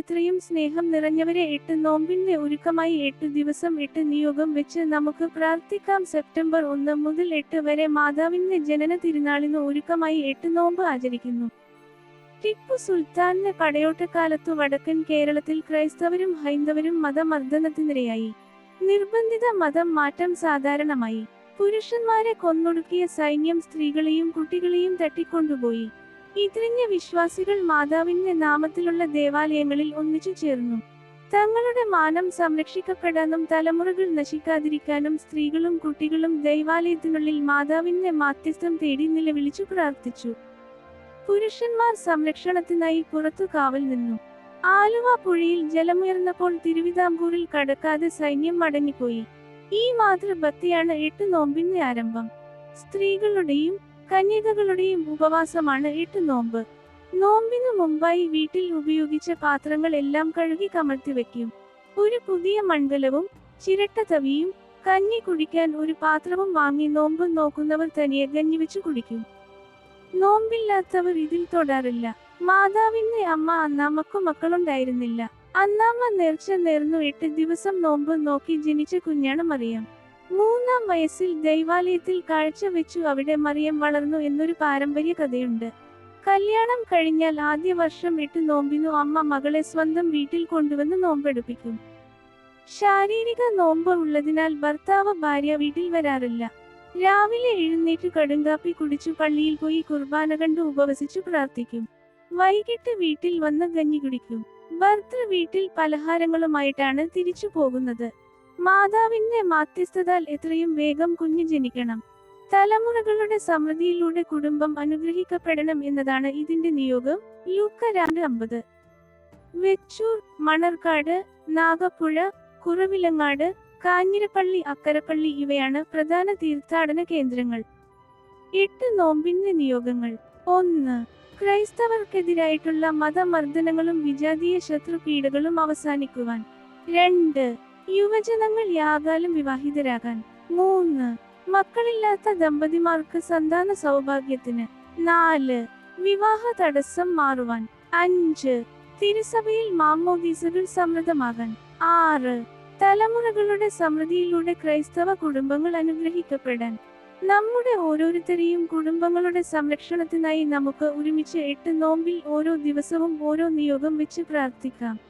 എത്രയും സ്നേഹം നിറഞ്ഞവരെ എട്ട് നോമ്പിന്റെ ഒരുക്കമായി എട്ട് ദിവസം എട്ട് നിയോഗം വെച്ച് നമുക്ക് പ്രാർത്ഥിക്കാം. സെപ്റ്റംബർ ഒന്ന് മുതൽ എട്ട് വരെ മാതാവിന്റെ ജനന തിരുനാളിന് ഒരുക്കമായി എട്ട് നോമ്പ് ആചരിക്കുന്നു. ടിപ്പു സുൽത്താന്റെ പടയോട്ടക്കാലത്തു വടക്കൻ കേരളത്തിൽ ക്രൈസ്തവരും ഹൈന്ദവരും മതമർദ്ദനത്തിനിരയായി. നിർബന്ധിത മതം മാറ്റം സാധാരണമായി. പുരുഷന്മാരെ കൊന്നൊടുക്കിയ സൈന്യം സ്ത്രീകളെയും കുട്ടികളെയും തട്ടിക്കൊണ്ടുപോയി. ഇതിരിഞ്ഞ വിശ്വാസികൾ മാതാവിന്റെ നാമത്തിലുള്ള ദേവാലയങ്ങളിൽ ഒന്നിച്ചു ചേർന്നു. തങ്ങളുടെ മാനം സംരക്ഷിക്കപ്പെടാനും തലമുറകൾ നശിക്കാതിരിക്കാനും സ്ത്രീകളും കുട്ടികളും ദൈവാലയത്തിനുള്ളിൽ മാതാവിന്റെ മാധ്യസ്ഥം തേടി നിലവിളിച്ചു പ്രാർത്ഥിച്ചു. പുരുഷന്മാർ സംരക്ഷണത്തിനായി പുറത്തു കാവൽ നിന്നു. ആലുവ പുഴയിൽ ജലമുയർന്നപ്പോൾ തിരുവിതാംകൂറിൽ കടക്കാതെ സൈന്യം മടങ്ങിപ്പോയി. ഈ മാതൃഭക്തിയാണ് എട്ട് നോമ്പിന്റെ ആരംഭം. സ്ത്രീകളുടെയും കന്യകകളുടെയും ഉപവാസമാണ് എട്ട് നോമ്പ്. നോമ്പിനു മുമ്പായി വീട്ടിൽ ഉപയോഗിച്ച പാത്രങ്ങൾ എല്ലാം കഴുകി കമഴ്ത്തി വെക്കും ഒരു പുതിയ മണ്ഡലവും ചിരട്ട തവിയും കഞ്ഞി കുടിക്കാൻ ഒരു പാത്രവും വാങ്ങി നോമ്പ് നോക്കുന്നവർ തനിയെ കഞ്ഞി വെച്ച് കുടിക്കും. നോമ്പില്ലാത്തവർ ഇതിൽ തൊടാറില്ല. മാതാവിന്റെ അമ്മ അന്നാമ്മക്കു മക്കളുണ്ടായിരുന്നില്ല. അന്നാമ്മ നേർച്ച നേർന്നു എട്ട് ദിവസം നോമ്പ് നോക്കി ജനിച്ച കുഞ്ഞാണ് മറിയം. മൂന്നാം വയസ്സിൽ ദൈവാലയത്തിൽ കാഴ്ച വെച്ചു അവിടെ മറിയം വളർന്നു എന്നൊരു പാരമ്പര്യ കഥയുണ്ട്. കല്യാണം കഴിഞ്ഞാൽ ആദ്യ വർഷം എട്ട് നോമ്പിനു അമ്മ മകളെ സ്വന്തം വീട്ടിൽ കൊണ്ടുവന്ന് നോമ്പെടുപ്പിക്കും. ശാരീരിക നോമ്പ് ഉള്ളതിനാൽ ഭർത്താവ് ഭാര്യ വീട്ടിൽ വരാറില്ല. രാവിലെ എഴുന്നേറ്റ് കടുങ്കാപ്പി കുടിച്ചു പള്ളിയിൽ പോയി കുർബാന കണ്ടു ഉപവസിച്ചു പ്രാർത്ഥിക്കും. വൈകിട്ട് വീട്ടിൽ വന്ന് കഞ്ഞി കുടിക്കും. ഭർത്തൃ വീട്ടിൽ പലഹാരങ്ങളുമായിട്ടാണ് തിരിച്ചു പോകുന്നത്. മാതാവിന്റെ മാധ്യസ്ഥതാൽ എത്രയും വേഗം കുഞ്ഞു ജനിക്കണം. തലമുറകളുടെ സമൃദ്ധിയിലൂടെ കുടുംബം അനുഗ്രഹിക്കപ്പെടണം എന്നതാണ് ഇതിന്റെ നിയോഗം. ലൂക്ക രണ്ട് അമ്പത്. വെച്ചൂർ മണർക്കാട് നാഗപ്പുഴ കുറവിലങ്ങാട് കാഞ്ഞിരപ്പള്ളി അക്കരപ്പള്ളി ഇവയാണ് പ്രധാന തീർത്ഥാടന കേന്ദ്രങ്ങൾ. എട്ട് നോമ്പിന്റെ നിയോഗങ്ങൾ. ഒന്ന്. ക്രൈസ്തവർക്കെതിരായിട്ടുള്ള മതമർദ്ദനങ്ങളും വിജാതീയ ശത്രുപീഡകളും അവസാനിക്കുവാൻ. രണ്ട്. യുവജനങ്ങൾ യാകാലം വിവാഹിതരാകാൻ. മൂന്ന് മക്കളില്ലാത്ത ദമ്പതിമാർക്ക് സന്താന സൗഭാഗ്യത്തിന്. നാല് വിവാഹ തടസ്സം മാറുവാൻ. അഞ്ച് തിരുസഭയിൽ മാമോദീസകൾ സമൃദ്ധമാകാൻ. ആറ് തലമുറകളുടെ സമൃദ്ധിയിലൂടെ ക്രൈസ്തവ കുടുംബങ്ങൾ അനുഗ്രഹിക്കപ്പെടാൻ. നമ്മുടെ ഓരോരുത്തരെയും കുടുംബങ്ങളുടെ സംരക്ഷണത്തിനായി നമുക്ക് ഒരുമിച്ച് എട്ട് നോമ്പിൽ ഓരോ ദിവസവും ഓരോ നിയോഗം വെച്ച് പ്രാർത്ഥിക്കാം.